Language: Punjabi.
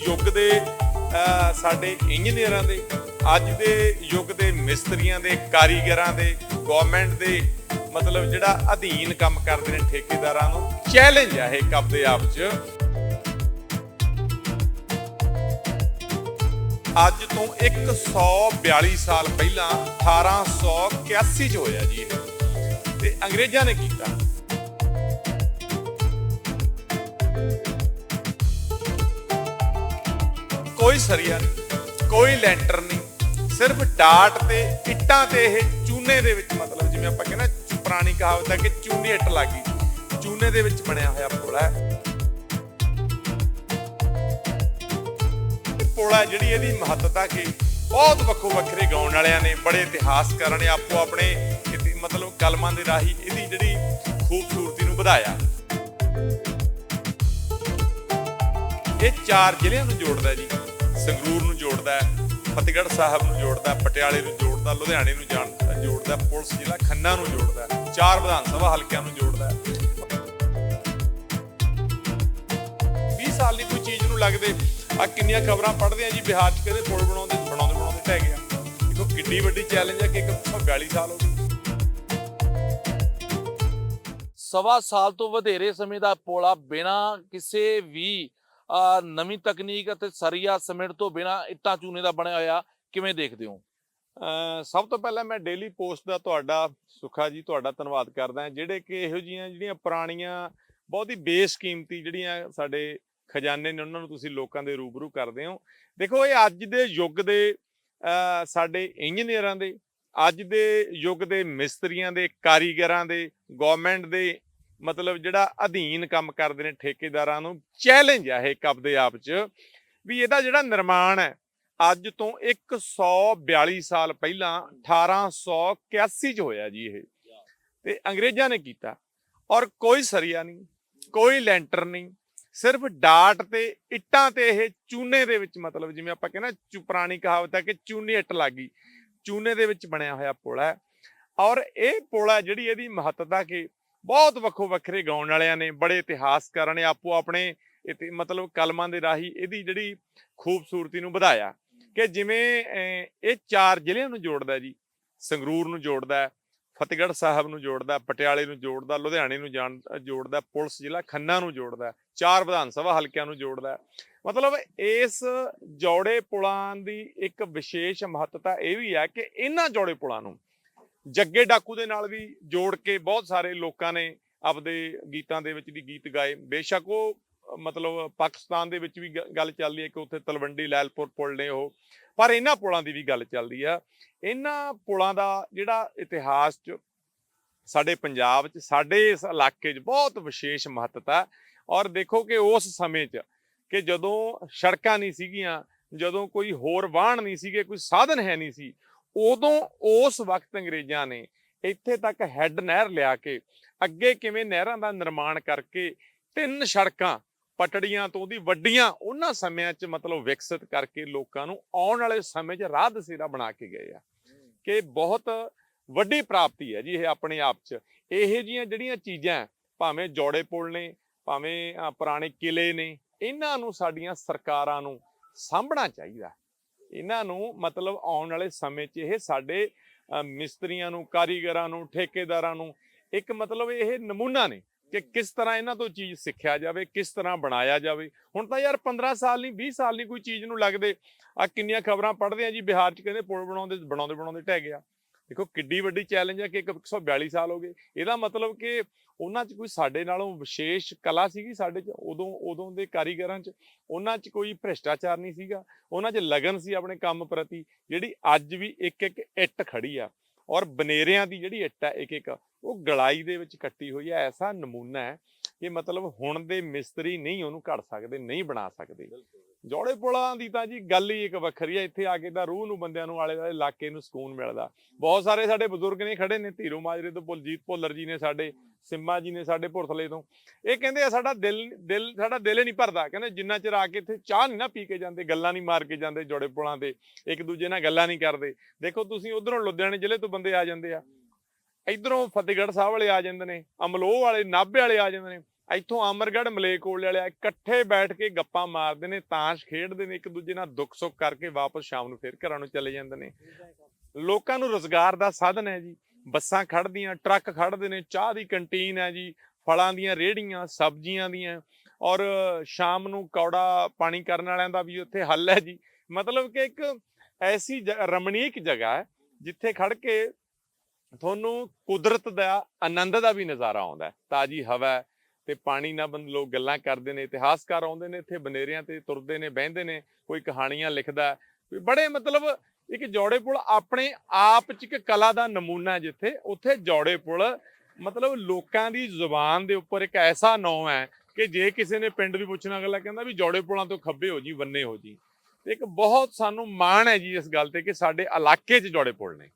ਯੁੱਗ ਦੇ ਸਾਡੇ ਇੰਜੀਨੀਅਰਾਂ ਦੇ, ਅੱਜ ਦੇ ਯੁੱਗ ਦੇ ਮਿਸਤਰੀਆਂ ਦੇ, ਕਾਰੀਗਰਾਂ ਦੇ ਗਵਰਨਮੈਂਟ ਦੇ, ਮਤਲਬ ਜਿਹੜਾ ਅਧੀਨ ਕੰਮ ਕਰਦੇ ਨੇ ਠੇਕੇਦਾਰਾਂ ਨੂੰ ਚੈਲੰਜ ਆ ਇਹ ਆਪਦੇ ਆਪ 'ਚ। ਅੱਜ ਤੋਂ 142 ਸਾਲ ਪਹਿਲਾਂ 1881 ਚ ਹੋਇਆ ਜੀ ਇਹ। ਤੇ ਅੰਗਰੇਜ਼ਾਂ ਨੇ ਕੀਤਾ। ਕੋਈ ਸਰੀਆ ਨਹੀਂ, ਕੋਈ ਲੈਂਟਰ ਨਹੀਂ, ਸਿਰਫ ਡਾਟ ਤੇ ਇੱਟਾਂ ਤੇ ਇਹ ਚੂਨੇ ਦੇ ਵਿੱਚ ਮਤਲਬ ਜਿਵੇਂ ਆਪਾਂ ਕਹਿੰਦੇ ਨਾ ਪੁਰਾਣੀ ਕਹਾਵਤ ਹੈ ਕਿ ਚੂਨੇ ਇੱਟ ਲੱਗੀ ਚੂਨੇ ਦੇ ਵਿੱਚ ਬਣਿਆ ਹੋਇਆ ਪੁਲ ਹੈ। ਇਹ ਜਿਹੜੀ ਇਹਦੀ ਮਹੱਤਤਾ ਕਿ ਬਹੁਤ ਵੱਖੋ ਵੱਖਰੇ ਗਾਉਣ ਵਾਲਿਆਂ ਨੇ, ਬੜੇ ਇਤਿਹਾਸਕਾਰਾਂ ਨੇ ਆਪੋ ਆਪਣੇ ਮਤਲਬ ਕਲਮਾਂ ਦੇ ਰਾਹੀਂ ਇਹਦੀ ਜਿਹੜੀ ਖੂਬਸੂਰਤੀ ਨੂੰ ਵਧਾਇਆ। ਇਹ ਚਾਰ ਜ਼ਿਲ੍ਹਿਆਂ ਨੂੰ ਜੋੜਦਾ ਜੀ। ਸੰਗਰੂਰ ਨੂੰ ਜੋੜਦਾ ਫਤਿਹਗੜ੍ਹ ਸਾਹਿਬ ਨੂੰ ਜੋੜਦਾ ਪਟਿਆਲੇ ਨੂੰ ਜੋੜਦਾ, ਲੁਧਿਆਣੇ ਨੂੰ ਜੋੜਦਾ ਪੁਲਿਸ ਜ਼ਿਲ੍ਹਾ ਖੰਨਾ ਨੂੰ ਜੋੜਦਾ ਚਾਰ ਵਿਧਾਨ ਸਭਾ ਹਲਕਿਆਂ ਨੂੰ ਜੋੜਦਾ 20 ਸਾਲ ਦੀ ਕੋਈ ਚੀਜ਼ ਨੂੰ ਲੱਗਦੇ ਆ ਕਿੰਨੀਆਂ ਖਬਰਾਂ ਪੜ੍ਹਦੇ ਆ ਜੀ ਬਿਹਾਰ 'ਚ ਕਹਿੰਦੇ ਪੁਲ ਬਣਾਉਂਦੇ ਬਣਾਉਂਦੇ ਬਣਾਉਂਦੇ ਢਹਿ ਗਿਆ ਦੇਖੋ ਕਿੱਡੀ ਵੱਡੀ ਚੈਲੰਜ ਹੈ ਕਿ 142 ਸਾਲ ਹੋ ਗਏ। ਸਵਾ ਸਾਲ ਤੋਂ ਵਧੇਰੇ ਸਮੇਂ ਦਾ ਪੋਲਾ ਬਿਨਾ ਕਿਸੇ ਵੀ ਨਵੀਂ ਤਕਨੀਕ ਅਤੇ ਸਰੀਆ ਸਿਮੈਂਟ ਤੋਂ ਬਿਨਾ ਇੱਟਾਂ ਚੂਨੇ ਦਾ ਬਣਿਆ ਹੋਇਆ, ਕਿਵੇਂ ਦੇਖਦੇ ਹੋ? ਸਭ ਤੋਂ ਪਹਿਲਾਂ ਮੈਂ ਡੇਲੀ ਪੋਸਟ ਦਾ ਤੁਹਾਡਾ ਸੁਖਾ ਜੀ, ਤੁਹਾਡਾ ਧੰਨਵਾਦ ਕਰਦਾ ਜਿਹੜੇ ਕਿ ਇਹੋ ਜੀਆਂ ਜਿਹੜੀਆਂ ਪੁਰਾਣੀਆਂ ਬਹੁਤ ਹੀ ਬੇਸ਼ਕੀਮਤੀ ਜਿਹੜੀਆਂ ਸਾਡੇ ਖਜ਼ਾਨੇ ਨੇ, ਉਹਨਾਂ ਨੂੰ ਤੁਸੀਂ ਲੋਕਾਂ ਦੇ ਰੂਬਰੂ ਕਰਦੇ ਹੋ। ਦੇਖੋ, ਇਹ ਅੱਜ ਦੇ ਯੁੱਗ ਦੇ ਸਾਡੇ ਇੰਜੀਨੀਅਰਾਂ ਦੇ, ਅੱਜ ਦੇ ਯੁੱਗ ਦੇ ਮਿਸਤਰੀਆਂ ਦੇ, ਕਾਰੀਗਰਾਂ ਦੇ ਗਵਰਨਮੈਂਟ ਦੇ ਮਤਲਬ ਜਿਹੜਾ ਅਧੀਨ ਕੰਮ ਕਰਦੇ ਨੇ ਠੇਕੇਦਾਰਾਂ ਨੂੰ ਚੈਲੰਜ ਆ ਇਹ ਆਪਦੇ ਆਪ 'ਚ, ਵੀ ਇਹਦਾ ਜਿਹੜਾ ਨਿਰਮਾਣ ਹੈ, ਅੱਜ ਤੋਂ 142 ਸਾਲ ਪਹਿਲਾਂ 1881 ਚ ਹੋਇਆ ਜੀ ਇਹ। ਤੇ ਅੰਗਰੇਜ਼ਾਂ ਨੇ ਕੀਤਾ ਔਰ ਕੋਈ ਸਰੀਆ ਨਹੀਂ, ਕੋਈ ਲੈਂਟਰ ਨਹੀਂ, ਸਿਰਫ ਡਾਟ ਤੇ ਇੱਟਾਂ ਤੇ ਇਹ ਚੂਨੇ ਦੇ ਵਿੱਚ ਮਤਲਬ ਜਿਵੇਂ ਆਪਾਂ ਕਹਿੰਦੇ ਨਾ ਪੁਰਾਣੀ ਕਹਾਵਤ ਹੈ ਕਿ ਚੂਨੀ ਇੱਟ ਲੱਗੀ ਚੂਨੇ ਦੇ ਵਿੱਚ ਬਣਿਆ ਹੋਇਆ ਪੁਲ ਹੈ ਔਰ ਇਹ ਪੁਲ ਹੈ ਜਿਹੜੀ ਇਹਦੀ ਮਹੱਤਤਾ ਕਿ ਬਹੁਤ ਵੱਖੋ ਵੱਖਰੇ ਗਾਉਣ ਵਾਲਿਆਂ ਨੇ, ਬੜੇ ਇਤਿਹਾਸਕਾਰਾਂ ਨੇ ਆਪੋ ਆਪਣੇ ਇਤੀ- ਮਤਲਬ ਕਲਮਾਂ ਦੇ ਰਾਹੀਂ ਇਹਦੀ ਜਿਹੜੀ ਖੂਬਸੂਰਤੀ ਨੂੰ ਵਧਾਇਆ ਕਿ ਜਿਵੇਂ ਇਹ ਚਾਰ ਜ਼ਿਲ੍ਹਿਆਂ ਨੂੰ ਜੋੜਦਾ ਜੀ, ਸੰਗਰੂਰ ਨੂੰ ਜੋੜਦਾ, ਫਤਿਹਗੜ੍ਹ ਸਾਹਿਬ ਨੂੰ ਜੋੜਦਾ, ਪਟਿਆਲੇ ਨੂੰ ਜੋੜਦਾ, ਲੁਧਿਆਣੇ ਨੂੰ ਜਾਣ, ਜੋੜਦਾ, ਪੁਲਿਸ ਜ਼ਿਲ੍ਹਾ ਖੰਨਾ ਨੂੰ ਜੋੜਦਾ, ਚਾਰ ਵਿਧਾਨ ਸਭਾ ਹਲਕਿਆਂ ਨੂੰ ਜੋੜਦਾ। ਮਤਲਬ ਇਸ ਜੋੜੇ ਪੁਲਾਂ ਦੀ ਇੱਕ ਵਿਸ਼ੇਸ਼ ਮਹੱਤਤਾ ਇਹ ਵੀ ਹੈ ਕਿ ਇਹਨਾਂ ਜੋੜੇ ਪੁਲਾਂ ਨੂੰ ਜੱਗੇ ਡਾਕੂ ਦੇ ਨਾਲ ਵੀ ਜੋੜ ਕੇ ਬਹੁਤ ਸਾਰੇ ਲੋਕਾਂ ਨੇ ਆਪਦੇ ਗੀਤਾਂ ਦੇ ਵਿੱਚ ਵੀ ਗੀਤ ਗਾਏ। ਬੇਸ਼ੱਕ ਉਹ ਮਤਲਬ ਪਾਕਿਸਤਾਨ ਦੇ ਵਿੱਚ ਵੀ ਗੱਲ ਚੱਲਦੀ ਹੈ ਕਿ ਉੱਥੇ ਤਲਵੰਡੀ, ਲੈਲਪੁਰ ਪੁਲ ਨੇ ਉਹ। ਪਰ ਇਹਨਾਂ ਪੁਲਾਂ ਦੀ ਵੀ ਗੱਲ ਚੱਲਦੀ ਆ। ਇਹਨਾਂ ਪੁਲਾਂ ਦਾ ਜਿਹੜਾ ਇਤਿਹਾਸ ਚ ਸਾਡੇ ਪੰਜਾਬ ਚ, ਸਾਡੇ ਇਸ ਇਲਾਕੇ 'ਚ ਬਹੁਤ ਵਿਸ਼ੇਸ਼ ਮਹੱਤਤਾ ਔਰ ਦੇਖੋ ਕਿ ਉਸ ਸਮੇਂ 'ਚ ਕਿ ਜਦੋਂ ਸੜਕਾਂ ਨਹੀਂ ਸੀਗੀਆਂ, ਜਦੋਂ ਕੋਈ ਹੋਰ ਵਾਹਨ ਨਹੀਂ ਸੀਗੇ, ਕੋਈ ਸਾਧਨ ਹੈ ਨਹੀਂ ਸੀ ਉਦੋਂ ਉਸ ਵਕਤ ਅੰਗਰੇਜ਼ਾਂ ਨੇ ਇੱਥੇ ਤੱਕ ਹੈੱਡ ਨਹਿਰ ਲਿਆ ਕੇ ਅੱਗੇ ਕਿਵੇਂ ਨਹਿਰਾਂ ਦਾ ਨਿਰਮਾਣ ਕਰਕੇ ਤਿੰਨ ਸੜਕਾਂ ਪਟੜੀਆਂ ਤੋਂ ਦੀ ਵੱਡੀਆਂ ਉਹਨਾਂ ਸਮਿਆਂ 'ਚ ਮਤਲਬ ਵਿਕਸਿਤ ਕਰਕੇ ਲੋਕਾਂ ਨੂੰ ਆਉਣ ਵਾਲੇ ਸਮੇਂ 'ਚ ਰਾਹ ਦਸੇਰਾ ਬਣਾ ਕੇ ਗਏ ਆ। ਕਿ ਬਹੁਤ ਵੱਡੀ ਪ੍ਰਾਪਤੀ ਹੈ ਜੀ ਇਹ ਆਪਣੇ ਆਪ 'ਚ। ਇਹੋ ਜੀਆਂ ਜਿਹੜੀਆਂ ਚੀਜ਼ਾਂ ਭਾਵੇਂ ਜੋੜੇ ਪੁਲ ਨੇ, ਭਾਵੇਂ ਪੁਰਾਣੇ ਕਿਲੇ ਨੇ, ਇਹਨਾਂ ਨੂੰ ਸਾਡੀਆਂ ਸਰਕਾਰਾਂ ਨੂੰ ਸਾਂਭਣਾ ਚਾਹੀਦਾ। ਇਹਨਾਂ ਨੂੰ ਮਤਲਬ ਆਉਣ ਵਾਲੇ ਸਮੇਂ 'ਚ ਇਹ ਸਾਡੇ ਮਿਸਤਰੀਆਂ ਨੂੰ, ਕਾਰੀਗਰਾਂ ਨੂੰ, ਠੇਕੇਦਾਰਾਂ ਨੂੰ ਇੱਕ ਮਤਲਬ ਇਹ ਨਮੂਨਾ ਨੇ ਕਿ ਕਿਸ ਤਰ੍ਹਾਂ ਇਹਨਾਂ ਤੋਂ ਚੀਜ਼ ਸਿੱਖਿਆ ਜਾਵੇ, ਕਿਸ ਤਰ੍ਹਾਂ ਬਣਾਇਆ ਜਾਵੇ। ਹੁਣ ਤਾਂ ਯਾਰ 15 ਸਾਲ ਨਹੀਂ 20 ਸਾਲ ਨਹੀਂ ਕੋਈ ਚੀਜ਼ ਨੂੰ ਲੱਗਦੇ। ਆ ਕਿੰਨੀਆਂ ਖਬਰਾਂ ਪੜ੍ਹਦੇ ਆ ਜੀ, ਬਿਹਾਰ 'ਚ ਕਹਿੰਦੇ ਪੁਲ ਬਣਾਉਂਦੇ ਬਣਾਉਂਦੇ ਬਣਾਉਂਦੇ ਢਹਿ ਗਿਆ। ਦੇਖੋ ਕਿੱਡੀ ਵੱਡੀ ਚੈਲੰਜ ਹੈ ਕਿ ਇੱਕ 142 ਸਾਲ ਹੋ ਗਏ। ਇਹਦਾ ਮਤਲਬ ਕਿ ਉਹਨਾਂ 'ਚ ਕੋਈ ਸਾਡੇ ਨਾਲੋਂ ਵਿਸ਼ੇਸ਼ ਕਲਾ ਸੀਗੀ ਸਾਡੇ 'ਚ, ਉਦੋਂ ਉਦੋਂ ਦੇ ਕਾਰੀਗਰਾਂ 'ਚ। ਉਹਨਾਂ 'ਚ ਕੋਈ ਭ੍ਰਿਸ਼ਟਾਚਾਰ ਨਹੀਂ ਸੀਗਾ। ਉਹਨਾਂ 'ਚ ਲਗਨ ਸੀ ਆਪਣੇ ਕੰਮ ਪ੍ਰਤੀ, ਜਿਹੜੀ ਅੱਜ ਵੀ ਇੱਕ ਇੱਕ ਇੱਟ ਖੜੀ ਆ। ਔਰ ਬਨੇਰਿਆਂ ਦੀ ਜਿਹੜੀ ਇੱਟ ਹੈ ਇੱਕ ਇੱਕ, ਉਹ ਗਲਾਈ ਦੇ ਵਿੱਚ ਕੱਟੀ ਹੋਈ ਹੈ ਐਸਾ ਨਮੂਨਾ ਹੈ ਕਿ ਮਤਲਬ ਹੁਣ ਦੇ ਮਿਸਤਰੀ ਨਹੀਂ ਉਹਨੂੰ ਘੜ ਸਕਦੇ, ਨਹੀਂ ਬਣਾ ਸਕਦੇ। ਜੋੜੇ ਪੁਲਾਂ ਦੀ ਤਾਂ ਜੀ ਗੱਲ ਹੀ ਇੱਕ ਵੱਖਰੀ ਹੈ ਇੱਥੇ ਆ ਕੇ ਤਾਂ ਰੂਹ ਨੂੰ ਬੰਦਿਆਂ ਨੂੰ ਆਲੇ ਦੁਆਲੇ ਇਲਾਕੇ ਨੂੰ ਸਕੂਨ ਮਿਲਦਾ। ਬਹੁਤ ਸਾਰੇ ਸਾਡੇ ਬਜ਼ੁਰਗ ਨੇ ਖੜੇ ਨੇ, ਧੀਰੋ ਮਾਜਰੇ ਤੋਂ ਬਲਜੀਤ ਭੁੱਲਰ ਜੀ ਨੇ ਸਾਡੇ, ਸਿੰਮਾ ਜੀ ਨੇ ਸਾਡੇ ਭੁਰਥਲੇ ਤੋਂ। ਇਹ ਕਹਿੰਦੇ ਆ, ਸਾਡਾ ਦਿਲ ਦਿਲ, ਸਾਡਾ ਦਿਲ ਹੀ ਨਹੀਂ ਭਰਦਾ। ਕਹਿੰਦੇ ਜਿੰਨਾ ਚਿਰ ਆ ਕੇ ਇੱਥੇ ਚਾਹ ਨਹੀਂ ਨਾ ਪੀ ਕੇ ਜਾਂਦੇ, ਗੱਲਾਂ ਨਹੀਂ ਮਾਰ ਕੇ ਜਾਂਦੇ ਜੋੜੇ ਪੁਲਾਂ ਤੇ, ਇੱਕ ਦੂਜੇ ਨਾਲ ਗੱਲਾਂ ਨਹੀਂ ਕਰਦੇ। ਦੇਖੋ ਤੁਸੀਂ ਉਧਰੋਂ ਲੁਧਿਆਣੇ ਜ਼ਿਲ੍ਹੇ ਤੋਂ ਬੰਦੇ ਆ ਜਾਂਦੇ ਆ। ਇਧਰੋਂ ਫਤਿਹਗੜ੍ਹ ਸਾਹਿਬ ਵਾਲੇ ਆ ਜਾਂਦੇ ਨੇ, ਅਮਲੋਹ ਵਾਲੇ, ਨਾਭੇ ਵਾਲੇ ਆ ਜਾਂਦੇ ਨੇ। ਇੱਥੋਂ ਅਮਰਗੜ੍ਹ ਮਲੇਕੋਲ ਵਾਲਿਆ ਇਕੱਠੇ ਬੈਠ ਕੇ ਗੱਪਾਂ ਮਾਰਦੇ ਨੇ ਤਾਸ਼ ਖੇਡਦੇ ਨੇ, ਇੱਕ ਦੂਜੇ ਨਾਲ ਦੁੱਖ ਸੁੱਖ ਕਰਕੇ ਵਾਪਸ ਸ਼ਾਮ ਨੂੰ ਫਿਰ ਘਰਾਂ ਨੂੰ ਚਲੇ ਜਾਂਦੇ ਨੇ। ਲੋਕਾਂ ਨੂੰ ਰੋਜ਼ਗਾਰ ਦਾ ਸਾਧਨ ਹੈ ਜੀ, ਬੱਸਾਂ ਖੜਦੀਆਂ ਟਰੱਕ ਖੜਦੇ ਨੇ, ਚਾਹ ਦੀ ਕੰਟੀਨ ਹੈ ਜੀ, ਫਲਾਂ ਦੀਆਂ ਰੇਹੜੀਆਂ, ਸਬਜ਼ੀਆਂ ਦੀਆਂ, ਔਰ ਸ਼ਾਮ ਨੂੰ ਕੌੜਾ ਪਾਣੀ ਕਰਨ ਵਾਲਿਆਂ ਦਾ ਵੀ ਉੱਥੇ ਹੱਲ ਹੈ ਜੀ। ਮਤਲਬ ਕਿ ਇੱਕ ਐਸੀ ਜ- ਰਮਣੀਕ ਜਗ੍ਹਾ ਹੈ, ਜਿੱਥੇ ਖੜ ਕੇ ਤੁਹਾਨੂੰ ਕੁਦਰਤ ਦਾ, ਆਨੰਦ ਦਾ ਵੀ ਨਜ਼ਾਰਾ ਆਉਂਦਾ ਤਾਜੀ ਹਵਾ ਹੈ ਤੇ ਪਾਣੀ ਨਾਲ ਬੰਦ ਲੋਕ ਗੱਲਾਂ ਕਰਦੇ ਨੇ ਇਤਿਹਾਸਕਾਰ ਆਉਂਦੇ ਨੇ, ਇੱਥੇ ਬਨੇਰਿਆਂ ਤੇ ਤੁਰਦੇ ਨੇ, ਬਹਿੰਦੇ ਨੇ, ਕੋਈ ਕਹਾਣੀਆਂ ਲਿਖਦਾ ਵੀ ਬੜੇ ਮਤਲਬ ਇੱਕ ਜੋੜੇ ਪੁਲ ਆਪਣੇ ਆਪ ਚ ਇੱਕ ਕਲਾ ਦਾ ਨਮੂਨਾ ਜਿੱਥੇ, ਉੱਥੇ ਜੋੜੇ ਪੁਲ ਮਤਲਬ ਲੋਕਾਂ ਦੀ ਜ਼ੁਬਾਨ ਦੇ ਉੱਪਰ ਇੱਕ ਐਸਾ ਨਾਂ ਹੈ ਕਿ ਜੇ ਕਿਸੇ ਨੇ ਪਿੰਡ ਵੀ ਪੁੱਛਣਾ, ਅਗਲਾ ਕਹਿੰਦਾ ਵੀ ਜੋੜੇ ਪੁਲਾਂ ਤੋਂ ਖੱਬੇ ਹੋ ਜੀ, ਬੰਨੇ ਹੋ ਜੀ। ਤੇ ਇੱਕ ਬਹੁਤ ਸਾਨੂੰ ਮਾਣ ਹੈ ਜੀ ਇਸ ਗੱਲ ਤੇ ਕਿ ਸਾਡੇ ਇਲਾਕੇ 'ਚ ਜੋੜੇ ਪੁਲ ਨੇ।